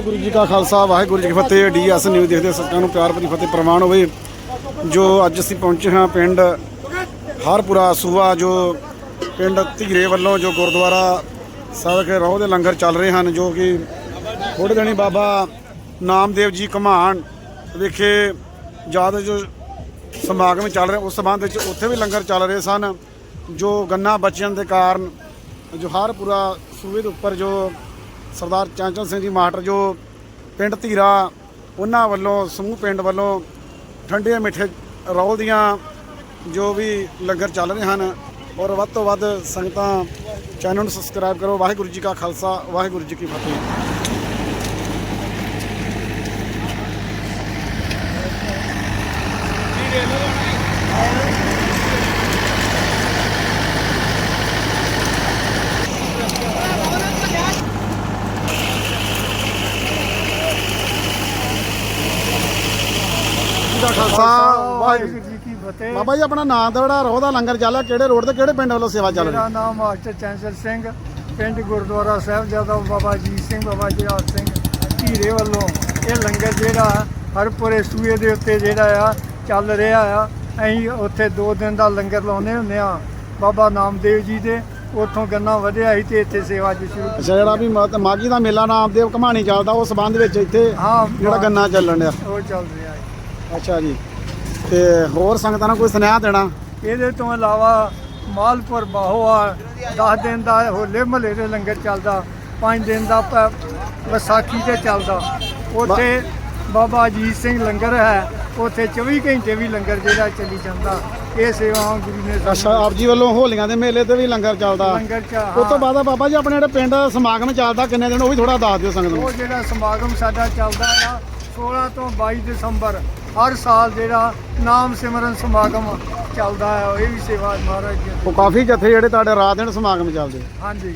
ਵਾਹਿਗੁਰੂ ਜੀ ਕਾ ਖਾਲਸਾ, ਵਾਹਿਗੁਰੂ ਜੀ ਕੀ ਫਤਿਹ। DS news ਦੇਖਦੇ ਸੱਚਾਂ ਨੂੰ ਪਿਆਰ ਭਰੀ ਫਤਿਹ ਪ੍ਰਵਾਨ ਹੋਵੇ। ਜੋ ਅੱਜ ਅਸੀਂ ਪਹੁੰਚੇ ਹਾਂ ਪਿੰਡ ਹਰਪੁਰਾ ਸੂਆ, ਜੋ ਪਿੰਡ ਧੀਰੇ ਵੱਲੋਂ ਜੋ ਗੁਰਦੁਆਰਾ ਸਾਹਿਬ ਕੇ ਰੋਹ ਦੇ ਲੰਗਰ ਚੱਲ ਰਹੇ ਹਨ, ਜੋ ਕਿ ਥੋੜੇ ਦਿਨੀ ਬਾਬਾ ਨਾਮਦੇਵ ਜੀ ਘਮਾਣ ਵਿਖੇ ਜਦ ਜੋ ਸਮਾਗਮ ਚੱਲ ਰਿਹਾ, ਉਸ ਸੰਬੰਧ ਵਿੱਚ ਉੱਥੇ ਵੀ ਲੰਗਰ ਚੱਲ ਰਹੇ ਸਨ। ਜੋ ਗੰਨਾ ਬਚਣ ਦੇ ਕਾਰਨ ਜੋ ਹਰਪੁਰਾ ਸੂਬੇ ਦੇ ਉੱਪਰ ਜੋ ਸਰਦਾਰ ਚਾਂਚਲ ਸਿੰਘ ਜੀ ਮਾਸਟਰ ਜੋ ਪਿੰਡ ਧੀਰਾ, ਉਹਨਾਂ ਵੱਲੋਂ, ਸਮੂਹ ਪਿੰਡ ਵੱਲੋਂ ਠੰਡੇ ਮਿੱਠੇ ਰੌਲ ਦੀਆਂ ਜੋ ਵੀ ਲੰਗਰ ਚੱਲ ਰਹੇ ਹਨ ਔਰ ਵੱਧ ਤੋਂ ਵੱਧ ਸੰਗਤਾਂ ਚੈਨਲ ਨੂੰ ਸਬਸਕ੍ਰਾਈਬ ਕਰੋ। ਵਾਹਿਗੁਰੂ ਜੀ ਕਾ ਖਾਲਸਾ, ਵਾਹਿਗੁਰੂ ਜੀ ਕੀ ਫਤਿਹ। ਖਾਲਸਾ ਵਾਹਿਗੁਰੂ ਜੀ ਕੀ ਫਤਿਹ। ਬਾਬਾ ਜੀ ਆਪਣਾ ਨਾਮ ਦਾ ਜਿਹੜਾ ਰੋਹ ਦਾ ਲੰਗਰ ਚੱਲਿਆ ਕਿਹੜੇ ਰੋਡ ਤੇ ਕਿਹੜੇ ਪਿੰਡ ਵੱਲੋਂ ਸੇਵਾ ਚੱਲ ਰਹੀ? ਮੇਰਾ ਨਾਮ ਮਾਸਟਰ ਚੰਚਲ ਸਿੰਘ ਪਿੰਡ ਗੁਰਦੁਆਰਾ ਸਾਹਿਬ ਜ਼ਿਆਦਾ ਬਾਬਾ ਜੀਤ ਸਿੰਘ ਬਾਬਾ ਜਹਾਜ਼ ਸਿੰਘ ਧੀਰੇ ਵੱਲੋਂ। ਇਹ ਲੰਗਰ ਜਿਹੜਾ ਹਰਪੁਰੇ ਸੂਏ ਦੇ ਉੱਤੇ ਜਿਹੜਾ ਆ ਚੱਲ ਰਿਹਾ ਆ। ਅਸੀਂ ਉੱਥੇ 2 ਦਿਨ ਦਾ ਲੰਗਰ ਲਾਉਂਦੇ ਹੁੰਦੇ ਆ ਬਾਬਾ ਨਾਮਦੇਵ ਜੀ ਦੇ ਉੱਥੋਂ ਗੰਨਾ ਵਧਿਆ ਸੀ ਤੇ ਇੱਥੇ ਸੇਵਾ ਜੀ ਸ਼ੁਰੂ ਅੱਛਾ ਜਿਹੜਾ ਵੀ ਮਾ- ਮਾਘੀ ਦਾ ਮੇਲਾ ਨਾਮਦੇਵ ਕਹਾਣੀ ਚੱਲਦਾ ਉਸ ਸੰਬੰਧ ਵਿੱਚ ਇੱਥੇ ਹਾਂ ਜਿਹੜਾ ਗੰਨਾ ਚੱਲਣ ਡਿਆ। ਉਹ ਚੱਲ ਰਿਹਾ ਹੈ। ਅੱਛਾ ਜੀ। ਤੇ ਹੋਰ ਸੰਗਤਾਂ ਨੂੰ ਕੋਈ ਸੁਨੇਹਾ ਦੇਣਾ? ਇਹਦੇ ਤੋਂ ਇਲਾਵਾ ਮਾਲਪੁਰ ਬਾਹੋਆ 10 ਦਿਨ ਦਾ ਹੋਲੇ ਮਹੱਲੇ ਦੇ ਲੰਗਰ ਚੱਲਦਾ 5 ਦਿਨ ਦਾ ਵਿਸਾਖੀ ਤੇ ਚੱਲਦਾ। ਉੱਥੇ ਬਾਬਾ ਅਜੀਤ ਸਿੰਘ ਲੰਗਰ ਹੈ ਉੱਥੇ 24 ਘੰਟੇ ਵੀ ਲੰਗਰ ਜਿਹੜਾ ਚੱਲੀ ਜਾਂਦਾ। ਇਹ ਸੇਵਾਵਾਂ ਗੁਰੂ ਨੇ ਅੱਛਾ ਆਪ ਜੀ ਵੱਲੋਂ ਹੋਲੀਆਂ ਦੇ ਮੇਲੇ ਤੇ ਵੀ ਲੰਗਰ ਚੱਲਦਾ। ਲੰਗਰ ਚ ਉਸ ਤੋਂ ਬਾਅਦ ਬਾਬਾ ਜੀ ਆਪਣੇ ਜਿਹੜੇ ਪਿੰਡ ਸਮਾਗਮ ਚੱਲਦਾ ਕਿੰਨੇ ਦਿਨ ਉਹ ਵੀ ਥੋੜਾ ਦੱਸ ਦਿਓ ਸੰਗਤ ਨੂੰ। ਉਹ ਜਿਹੜਾ ਸਮਾਗਮ ਸਾਡਾ ਚੱਲਦਾ ਆ 16 ਤੋਂ 22 ਦਸੰਬਰ ਹਰ ਸਾਲ ਜਿਹੜਾ ਨਾਮ ਸਿਮਰਨ ਸਮਾਗਮ ਚੱਲਦਾ ਆ ਇਹ ਵੀ ਸੇਵਾ ਮਹਾਰਾਜ ਜੀ ਦੀ। ਉਹ ਕਾਫੀ ਜਥੇ ਜਿਹੜੇ ਤੁਹਾਡੇ ਰਾਤ ਦਿਨ ਸਮਾਗਮ ਚੱਲਦੇ ਹਾਂਜੀ